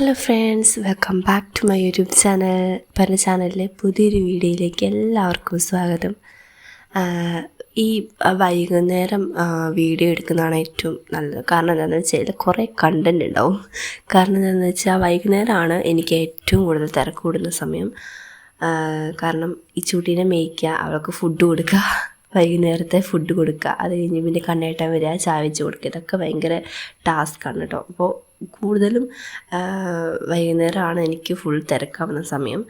Hello friends welcome back to my YouTube channel പറഞ്ഞ ചാനലിലെ പുതിയൊരു വീഡിയോയിലേക്ക് എല്ലാവർക്കും സ്വാഗതം. ഈ വൈകുന്നേരം വീഡിയോ എടുക്കുന്നതാണ് ഏറ്റവും നല്ലത്. കാരണം എന്താണെന്ന് വെച്ചാൽ കുറേ കണ്ടന്റ് ഉണ്ടാവും. കാരണം എന്താണെന്ന് വെച്ചാൽ വൈകുന്നേരമാണ് എനിക്ക് ഏറ്റവും കൂടുതൽ തിരക്ക് കൂടുന്ന സമയം. കാരണം ഈ ചുട്ടീനെ മേയ്ക്കുക അവൾക്ക് ഫുഡ് കൊടുക്കുക വൈകുന്നേരത്തെ ഫുഡ് കൊടുക്കുക അത് കഴിഞ്ഞ് പിന്നെ കണ്ണേട്ടാൻ വരിക ചായ വെച്ച് കൊടുക്കുക. ഇതൊക്കെ ഭയങ്കര ടാസ്ക്കാണ് കേട്ടോ അപ്പോൾ കൂടുതലും വൈകുന്നേരമാണ് എനിക്ക് ഫുൾ തിരക്കാവുന്ന സമയം.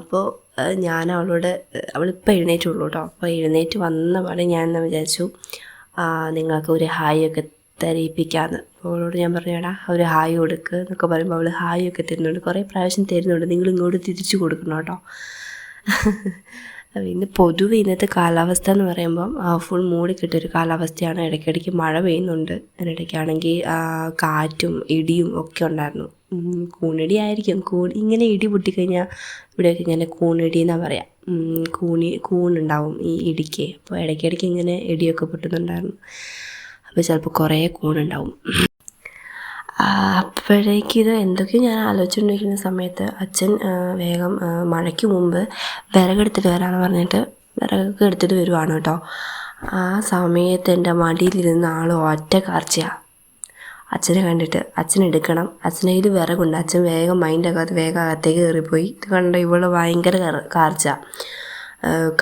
അപ്പോൾ ഞാൻ അവളോട് അവളിപ്പോൾ എഴുന്നേറ്റുള്ളൂ കേട്ടോ അപ്പോൾ എഴുന്നേറ്റ് വന്ന പാടെ ഞാൻ എന്നാ വിചാരിച്ചു നിങ്ങൾക്ക് ഒരു ഹായ് ഒക്കെ തരിപ്പിക്കാമെന്ന് അപ്പോൾ അവളോട് ഞാൻ പറഞ്ഞു ഒരു ഹായ് കൊടുക്ക് എന്നൊക്കെ പറയുമ്പോൾ അവൾ ഹായ് ഒക്കെ തരുന്നുണ്ട്. കുറേ പ്രാവശ്യം തരുന്നുണ്ട്. നിങ്ങൾ ഇങ്ങോട്ട് തിരിച്ചു കൊടുക്കണം കേട്ടോ ഇന്ന് പൊതുവെ ഇന്നത്തെ കാലാവസ്ഥ എന്ന് പറയുമ്പം ഫുൾ മൂടി ഒരു കാലാവസ്ഥയാണ്. ഇടയ്ക്കിടയ്ക്ക് മഴ പെയ്യുന്നുണ്ട്. അതിനിടയ്ക്കാണെങ്കിൽ കാറ്റും ഇടിയും ഒക്കെ ഉണ്ടായിരുന്നു. കൂണിടി ആയിരിക്കും. കൂൺ ഇങ്ങനെ ഇടി പൊട്ടിക്കഴിഞ്ഞാൽ ഇവിടെയൊക്കെ ഇങ്ങനെ കൂണിടി എന്നാണ് പറയാം. കൂണി കൂണുണ്ടാവും ഈ ഇടിക്ക്. അപ്പോൾ ഇടയ്ക്കിടയ്ക്ക് ഇങ്ങനെ ഇടിയൊക്കെ പൊട്ടുന്നുണ്ടായിരുന്നു. അപ്പോൾ ചിലപ്പോൾ കുറേ കൂണുണ്ടാവും. ആ, അപ്പോഴേക്ക് ഇത് എന്തൊക്കെയോ ഞാൻ ആലോചിച്ചുകൊണ്ടിരിക്കുന്ന സമയത്ത് അച്ഛൻ വേഗം മഴയ്ക്ക് മുമ്പ് വിറകെടുത്തിട്ട് വരാമെന്ന് പറഞ്ഞിട്ട് വിറകൊക്കെ എടുത്തിട്ട് വരുവാണ് കേട്ടോ. ആ സമയത്ത് എന്റെ മടിയിലിരുന്ന ആൾ ഒറ്റ കാർച്ചയാണ് അച്ഛനെ കണ്ടിട്ട് അച്ഛൻ എടുക്കണം അച്ഛനെ കയ്യിൽ വിറകുണ്ട് അച്ഛൻ വേഗം മൈൻഡ് ആക്കാതെ വേഗം അകത്തേക്ക് കയറിപ്പോയി. ഇത് കണ്ട ഇവൾ ഭയങ്കര കാർച്ച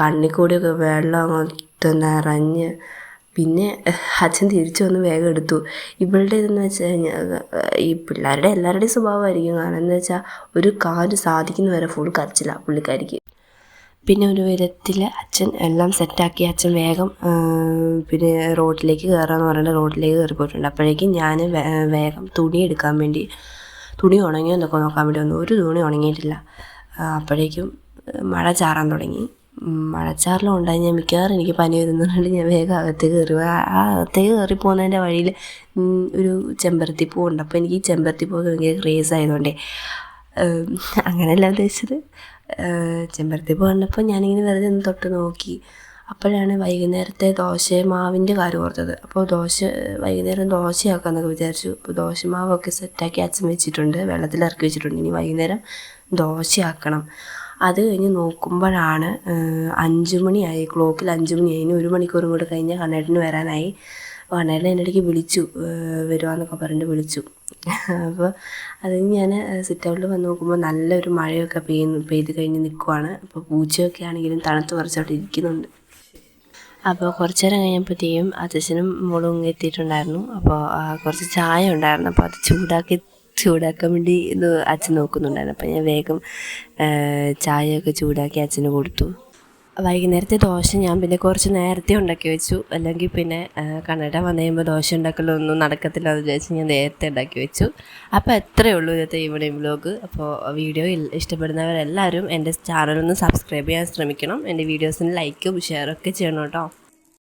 കണ്ണിൽ കൂടിയൊക്കെ വെള്ളം നിറഞ്ഞ് പിന്നെ അച്ഛൻ തിരിച്ചു വന്ന് വേഗം എടുത്തു. ഇവളുടെ ഇതെന്ന് വെച്ച് കഴിഞ്ഞാൽ ഈ പിള്ളേരുടെ എല്ലാവരുടെയും സ്വഭാവമായിരിക്കും. കാരണം എന്താ വെച്ചാൽ ഒരു കാര്യം സാധിക്കുന്ന വരെ ഫുൾ കരച്ചില്ല പുള്ളിക്കാരിക്ക്. പിന്നെ ഒരു വിധത്തിൽ അച്ഛൻ എല്ലാം സെറ്റാക്കി അച്ഛൻ വേഗം പിന്നെ റോഡിലേക്ക് കയറാമെന്ന് പറഞ്ഞിട്ട് റോഡിലേക്ക് കയറി പോയിട്ടുണ്ട് അപ്പോഴേക്കും ഞാൻ വേഗം തുണി എടുക്കാൻ വേണ്ടി തുണി ഉണങ്ങിയോ എന്നൊക്കെ നോക്കാൻ വേണ്ടി വന്നു. ഒരു തുണി ഉണങ്ങിയിട്ടില്ല. അപ്പോഴേക്കും മഴ ചാറാൻ തുടങ്ങി. മഴച്ചാറിലും ഉണ്ടായി. ഞാൻ മിക്കവാറും എനിക്ക് പനി വരുന്നുണ്ട് ഞാൻ വേഗം അകത്തേക്ക് കയറി. ആ അകത്തേക്ക് കയറി പോകുന്നതിന്റെ വഴിയിൽ ഒരു ചെമ്പരത്തി പൂവുണ്ട്. അപ്പോൾ എനിക്ക് ഈ ചെമ്പരത്തി പൂവ് ഭയങ്കര ക്രേസ് ആയതുകൊണ്ടേ അങ്ങനെയല്ല ഉദ്ദേശിച്ചത്. ഏഹ്, ചെമ്പരത്തി പൂ കണ്ടപ്പോൾ ഞാനിങ്ങനെ വെറുതെ ഒന്ന് തൊട്ട് നോക്കി. അപ്പോഴാണ് വൈകുന്നേരത്തെ ദോശ മാവിന്റെ കാര്യം ഓർത്തത്. അപ്പോൾ ദോശ വൈകുന്നേരം ദോശയാക്കാമെന്നൊക്കെ വിചാരിച്ചു. അപ്പോൾ ദോശമാവൊക്കെ സെറ്റാക്കി അച്ഛൻ വെച്ചിട്ടുണ്ട്. വെള്ളത്തിൽ ഇറക്കി വെച്ചിട്ടുണ്ട്. ഇനി വൈകുന്നേരം ദോശയാക്കണം. അത് കഴിഞ്ഞ് നോക്കുമ്പോഴാണ് അഞ്ച് മണിയായി. ക്ലോക്കിൽ അഞ്ച് മണിയായി ഇനി ഒരു മണിക്കൂറും കൂടെ കഴിഞ്ഞാൽ കണ്ണേട്ടന് വരാനായി. കണ്ണേട്ടൻ എന്റെ ഇടയ്ക്ക് വിളിച്ചു വരുവാന്നൊക്കെ പറഞ്ഞിട്ട് വിളിച്ചു. അപ്പോൾ അത് ഞാൻ സിറ്റ് ഔട്ടിൽ വന്ന് നോക്കുമ്പോൾ നല്ലൊരു മഴയൊക്കെ പെയ്യുന്നു പെയ്ത് കഴിഞ്ഞ് നിൽക്കുവാണ് അപ്പോൾ പൂച്ചയൊക്കെ ആണെങ്കിലും തണുത്ത് കുറച്ചവിടെ ഇരിക്കുന്നുണ്ട് അപ്പോൾ കുറച്ച് നേരം കഴിഞ്ഞപ്പോഴത്തേക്കും അച്ഛനും മോളും എത്തിയിട്ടുണ്ടായിരുന്നു. അപ്പോൾ കുറച്ച് ചായ ഉണ്ടായിരുന്നു. അപ്പോൾ അത് ചൂടാക്കി ചൂടാക്കാൻ വേണ്ടി ഇത് അച്ഛൻ നോക്കുന്നുണ്ടായിരുന്നു. അപ്പം ഞാൻ വേഗം ചായ ചായയൊക്കെ ചൂടാക്കി അച്ഛന് കൊടുത്തു. വൈകുന്നേരത്തെ ദോശ ഞാൻ പിന്നെ കുറച്ച് നേരത്തെ ഉണ്ടാക്കി വെച്ചു. അല്ലെങ്കിൽ പിന്നെ കന്നഡ വന്നു കഴിയുമ്പോൾ ദോശ ഉണ്ടാക്കലൊന്നും നടക്കത്തില്ല എന്ന് വിചാരിച്ച് ഞാൻ നേരത്തെ ഉണ്ടാക്കി വെച്ചു. അപ്പോൾ എത്രയേ ഉള്ളൂ ഇന്നത്തെ ഈവനിങ് വ്ലോഗ് അപ്പോൾ വീഡിയോ ഇഷ്ടപ്പെടുന്നവരെല്ലാവരും എന്റെ ചാനലൊന്ന് സബ്സ്ക്രൈബ് ചെയ്യാൻ ശ്രമിക്കണം. എന്റെ വീഡിയോസിന് ലൈക്കും ഷെയറൊക്കെ ചെയ്യണം കേട്ടോ.